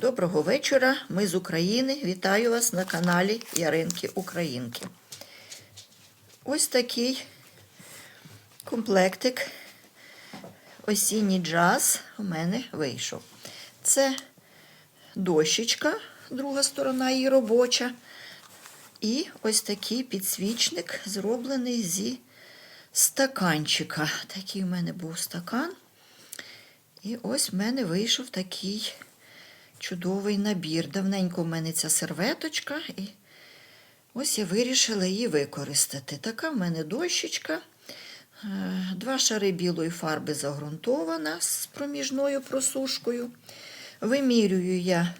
Доброго вечора. Ми з України. Вітаю вас на каналі Яринки Українки. Ось такий комплектик осінній джаз у мене вийшов. Це дощечка, друга сторона її робоча. І ось такий підсвічник, зроблений зі стаканчика. Такий у мене був стакан. І ось в мене вийшов такий чудовий набір. Давненько в мене ця серветочка, і ось я вирішила її використати. Така в мене дощечка. Е, Два шари білої фарби загрунтована з проміжною просушкою. Вимірюю я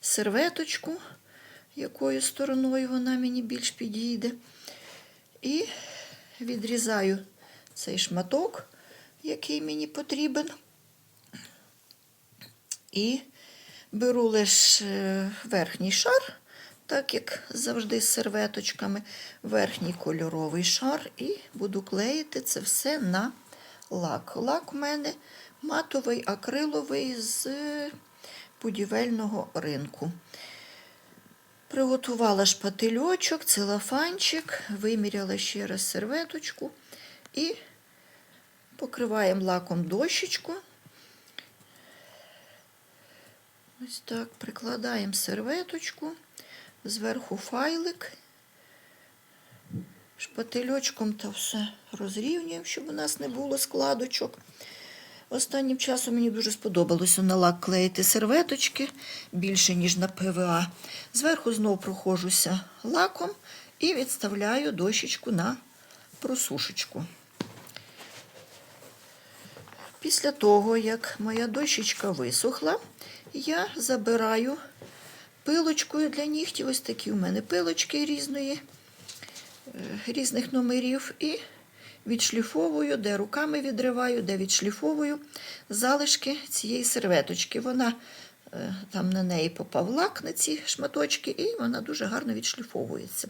серветочку, якою стороною вона мені більш підійде. І відрізаю цей шматок, який мені потрібен. І беру лише верхній шар, так як завжди з серветочками, верхній кольоровий шар, і буду клеїти це все на лак. Лак у мене матовий акриловий з будівельного ринку. Приготувала шпательочок, целофанчик, виміряла ще раз серветочку і покриваємо лаком дощечку. Ось так прикладаємо серветочку, зверху файлик, шпательочком та все розрівнюємо, щоб у нас не було складочок. Останнім часом мені дуже сподобалося на лак клеїти серветочки більше, ніж на ПВА. Зверху знову прохожуся лаком і відставляю дощечку на просушечку. Після того, як моя дощечка висохла, я забираю пилочкою для нігтів. Ось такі у мене пилочки різної, е, різних номерів. І відшліфовую, де руками відриваю, де відшліфовую залишки цієї серветочки. Вона е, там на неї попав лак на ці шматочки, і вона дуже гарно відшліфовується.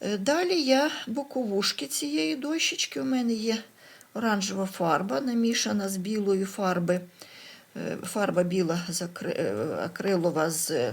Е, Далі я боковушки цієї дощечки. У мене є оранжева фарба, намішана з білої фарби. Е, Фарба біла е, акрилова з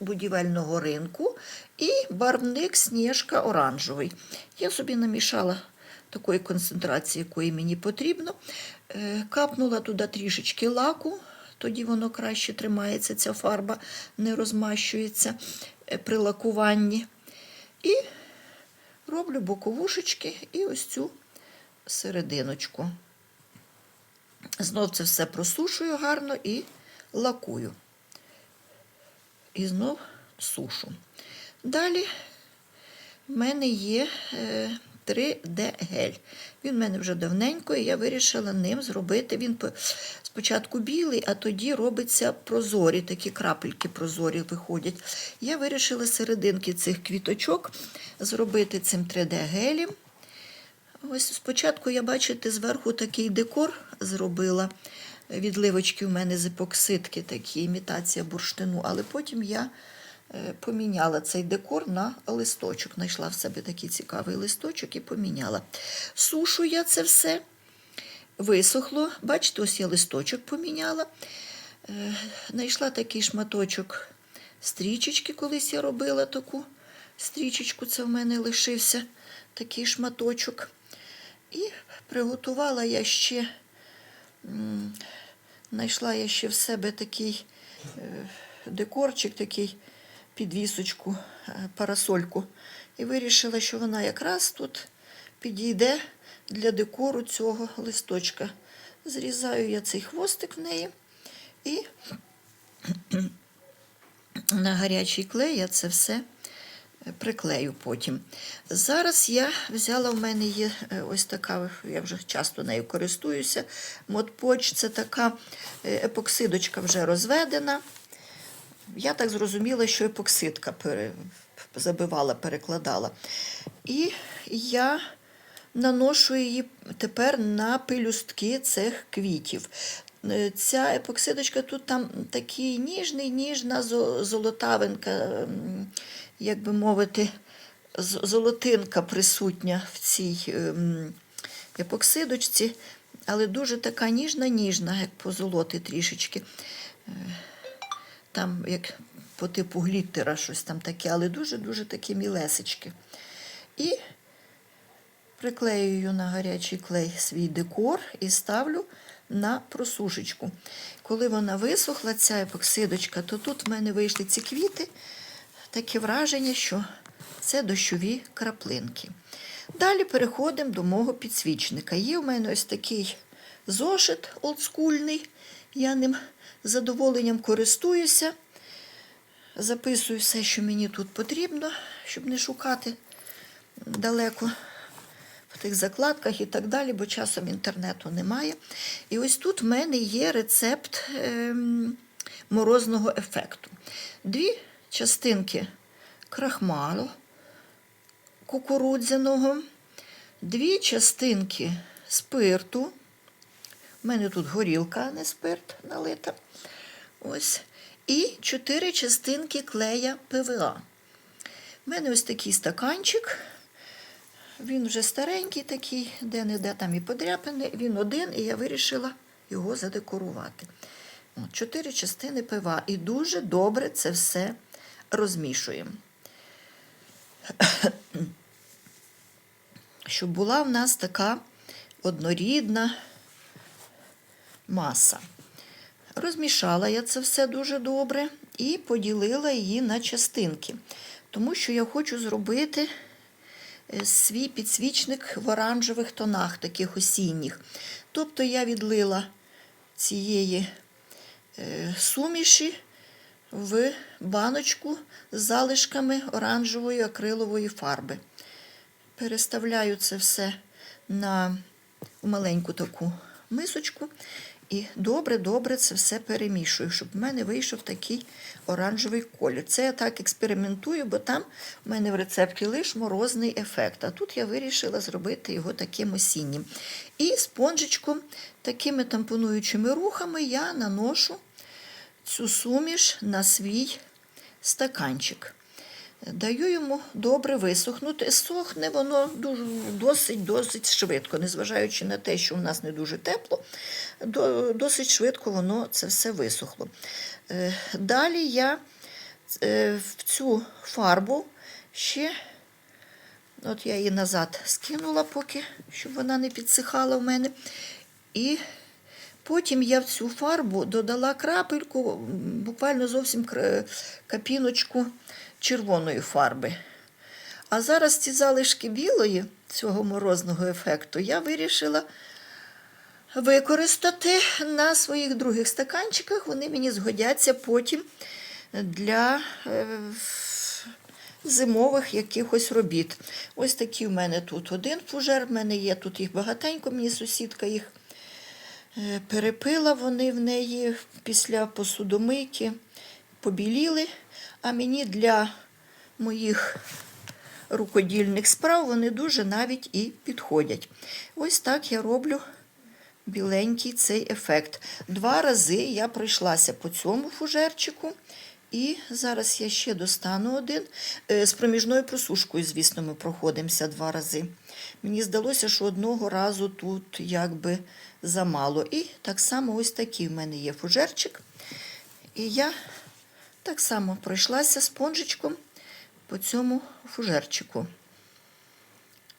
будівельного ринку і барвник сніжка оранжевий. Я собі намішала такої концентрації, якої мені потрібно. Е, Капнула туди трішечки лаку, тоді воно краще тримається, ця фарба не розмащується при лакуванні. І роблю боковушечки і ось цю серединочку. Знов це все просушую гарно і лакую. І знов сушу. Далі в мене є е, 3D-гель. Він в мене вже давненько, і я вирішила ним зробити. Він спочатку білий, а тоді робиться прозорі, такі крапельки прозорі виходять. Я вирішила серединки цих квіточок зробити цим 3D-гелем. Ось спочатку я, бачите, зверху такий декор зробила. Відливочки у мене з епоксидки, такі імітація бурштину, але потім я е, поміняла цей декор на листочок. Знайшла в себе такий цікавий листочок і поміняла. Сушу я це все, висохло. Бачите, ось я листочок поміняла. Е, Знайшла такий шматочок стрічечки, колись я робила таку стрічечку, це в мене лишився такий шматочок. І приготувала я ще, знайшла я ще в себе такий е, декорчик, такий підвісочку, е, парасольку. І вирішила, що вона якраз тут підійде для декору цього листочка. Зрізаю я цей хвостик в неї і на гарячий клей я це все приклею потім. Зараз я взяла, в мене є е, ось така, я вже часто нею користуюся. Модпоч це така е, епоксидочка вже розведена. Я так зрозуміла, що епоксидка забивала, перекладала. І я наношу її тепер на пелюстки цих квітів. Е, Ця епоксидочка тут там такий ніжний, ніжна золотавинка, як би мовити, золотинка присутня в цій ем, епоксидочці, але дуже така ніжна, ніжна, як позолоти трішечки. Е, там як по типу гліттера щось там таке, але дуже-дуже такі мілесечки. І приклеюю на гарячий клей свій декор і ставлю на просушечку. Коли вона висохла, ця епоксидочка, то тут в мене вийшли ці квіти. Таке враження, що це дощові краплинки. Далі переходимо до мого підсвічника. Є в мене ось такий зошит олдскульний. Я ним з задоволенням користуюся. Записую все, що мені тут потрібно, щоб не шукати далеко в тих закладках і так далі, бо часом інтернету немає. І ось тут в мене є рецепт ем, морозного ефекту. Дві частинки крахмалу кукурудзяного, дві частинки спирту. У мене тут горілка, а не спирт налита. Ось. І чотири частинки клея ПВА. У мене ось такий стаканчик. Він вже старенький такий, де-не-де там і подряпаний. Він один, і я вирішила його задекорувати. Чотири частини ПВА. І дуже добре це все розмішуємо. Щоб була в нас така однорідна маса. Розмішала я це все дуже добре і поділила її на частинки, тому що я хочу зробити е, свій підсвічник в оранжевих тонах, таких осінніх. Тобто я відлила цієї е, суміші в баночку з залишками оранжевої акрилової фарби. Переставляю це все на маленьку таку мисочку і добре-добре це все перемішую, щоб в мене вийшов такий оранжевий колір. Це я так експериментую, бо там в мене в рецепті лише морозний ефект. А тут я вирішила зробити його таким осіннім. І спонжичком, такими тампонуючими рухами я наношу цю суміш на свій стаканчик. Даю йому добре висохнути. Сохне воно досить-досить швидко, незважаючи на те, що у нас не дуже тепло, до- досить швидко воно це все висохло. Е, Далі я е, в цю фарбу ще, от я її назад скинула, поки, щоб вона не підсихала в мене. І Потім я в цю фарбу додала крапельку, буквально зовсім капіночку червоної фарби. А зараз ці залишки білої цього морозного ефекту я вирішила використати на своїх других стаканчиках. Вони мені згодяться потім для е, зимових якихось робіт. Ось такий в мене тут один фужер, в мене є тут їх багатенько, мені сусідка їх Перепила вони в неї після посудомийки, побіліли, а мені для моїх рукодільних справ вони дуже навіть і підходять. Ось так я роблю біленький цей ефект. Два рази я пройшлася по цьому фужерчику. І зараз я ще достану один. Е, З проміжною просушкою, звісно, ми проходимося два рази. Мені здалося, що одного разу тут якби замало. І так само ось такий в мене є фужерчик. І я так само пройшлася спонжичком по цьому фужерчику.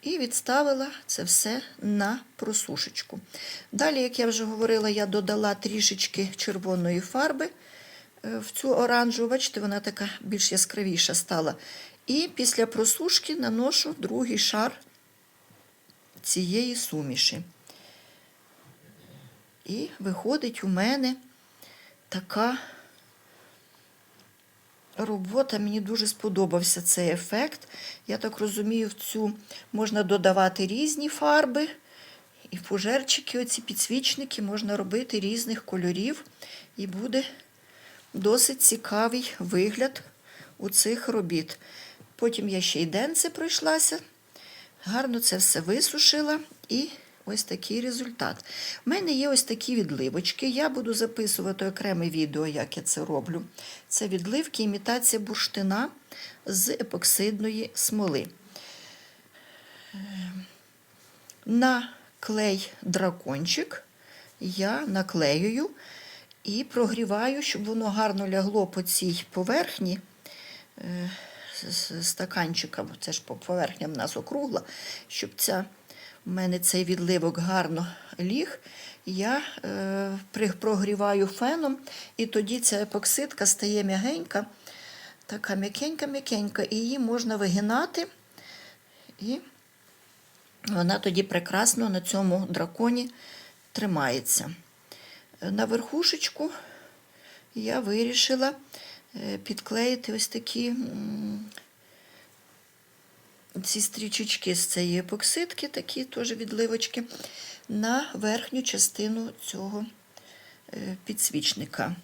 І відставила це все на просушечку. Далі, як я вже говорила, я додала трішечки червоної фарби в цю оранжеву. Бачите, вона така більш яскравіша стала. І після просушки наношу другий шар цієї суміші. І виходить у мене така робота. Мені дуже сподобався цей ефект. Я так розумію, в цю можна додавати різні фарби. І фужерчики, оці підсвічники можна робити різних кольорів. І буде досить цікавий вигляд у цих робіт. Потім я ще й денце пройшлася, гарно це все висушила і ось такий результат. У мене є ось такі відливочки. Я буду записувати окреме відео, як я це роблю. Це відливки, імітація бурштина з епоксидної смоли. На клей дракончик я наклеюю І прогріваю, щоб воно гарно лягло по цій поверхні е, з- стаканчика, це ж по поверхня в нас округла, щоб ця, в мене цей відливок гарно ліг. Я е, прогріваю феном, і тоді ця епоксидка стає м'ягенька, така м'якенька-м'якенька, і її можна вигинати. І вона тоді прекрасно на цьому драконі тримається. На верхушечку я вирішила е, підклеїти ось такі ці стрічечки з цієї епоксидки, такі теж відливочки, на верхню частину цього е, підсвічника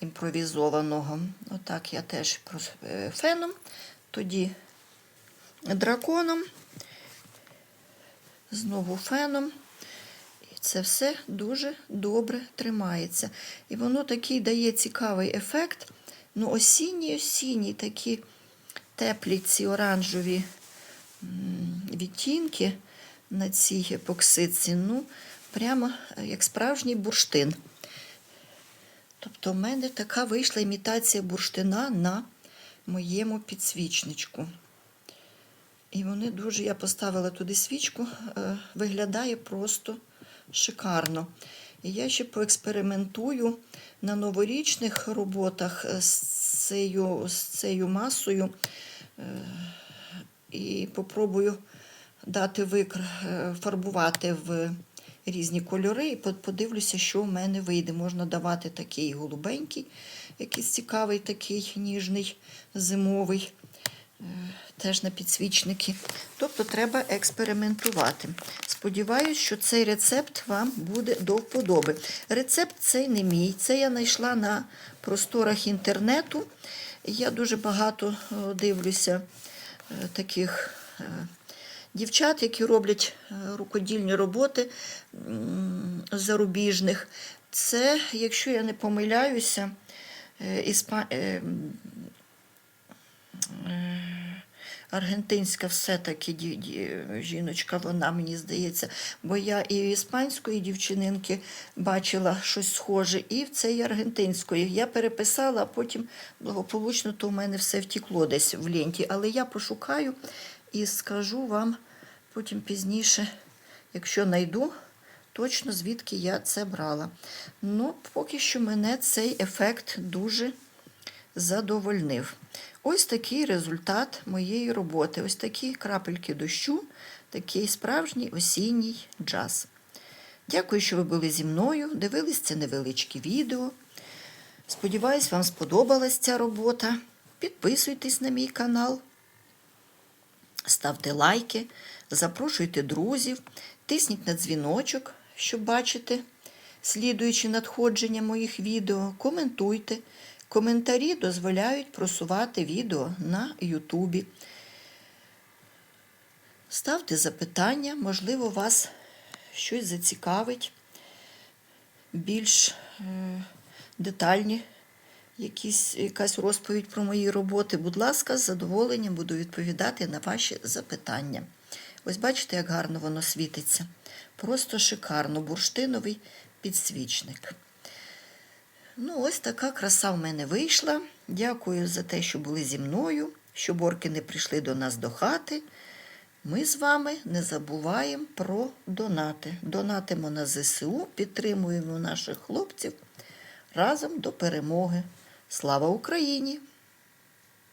імпровізованого. Отак я теж е, феном, тоді драконом, знову феном. Це все дуже добре тримається. І воно такий дає цікавий ефект. Ну, осінній, осінній такі теплі ці оранжеві відтінки на цій епоксидці. Ну, прямо е, як справжній бурштин. Тобто, в мене така вийшла імітація бурштина на моєму підсвічничку. І вони дуже, я поставила туди свічку, е, виглядає просто шикарно. І я ще поекспериментую на новорічних роботах з цією, з цією масою е, і попробую дати викр, е, фарбувати в різні кольори і подивлюся, що в мене вийде. Можна давати такий голубенький, якийсь цікавий, такий ніжний, зимовий е, теж на підсвічники. Тобто треба експериментувати. Сподіваюсь, що цей рецепт вам буде до вподоби. Рецепт цей не мій. Це я знайшла на просторах інтернету. Я дуже багато е, дивлюся е, таких е, дівчат, які роблять рукодільні роботи зарубіжних. Це, якщо я не помиляюся, іспа... е, аргентинська все-таки жіночка, вона мені здається, бо я і в іспанської дівчининки бачила щось схоже, і в цій аргентинської. Я переписала, а потім благополучно то в мене все втекло десь в ленті. Але я пошукаю і скажу вам потім пізніше, якщо знайду. Точно звідки я це брала. Ну, поки що мене цей ефект дуже задовольнив. Ось такий результат моєї роботи. Ось такі крапельки дощу, такий справжній осінній джаз. Дякую, що ви були зі мною, дивились це невеличке відео. Сподіваюсь, вам сподобалась ця робота. Підписуйтесь на мій канал, ставте лайки, запрошуйте друзів, тисніть на дзвіночок, щоб бачити слідуючі надходження моїх відео, коментуйте. Коментарі дозволяють просувати відео на Ютубі. Ставте запитання, можливо, вас щось зацікавить, більш е, детальні якісь, якась розповідь про мої роботи. Будь ласка, з задоволенням буду відповідати на ваші запитання. Ось бачите, як гарно воно світиться. Просто шикарно, бурштиновий підсвічник. Ну, ось така краса в мене вийшла. Дякую за те, що були зі мною, що борки не прийшли до нас до хати. Ми з вами не забуваємо про донати. Донатимо на ЗСУ, підтримуємо наших хлопців разом до перемоги. Слава Україні!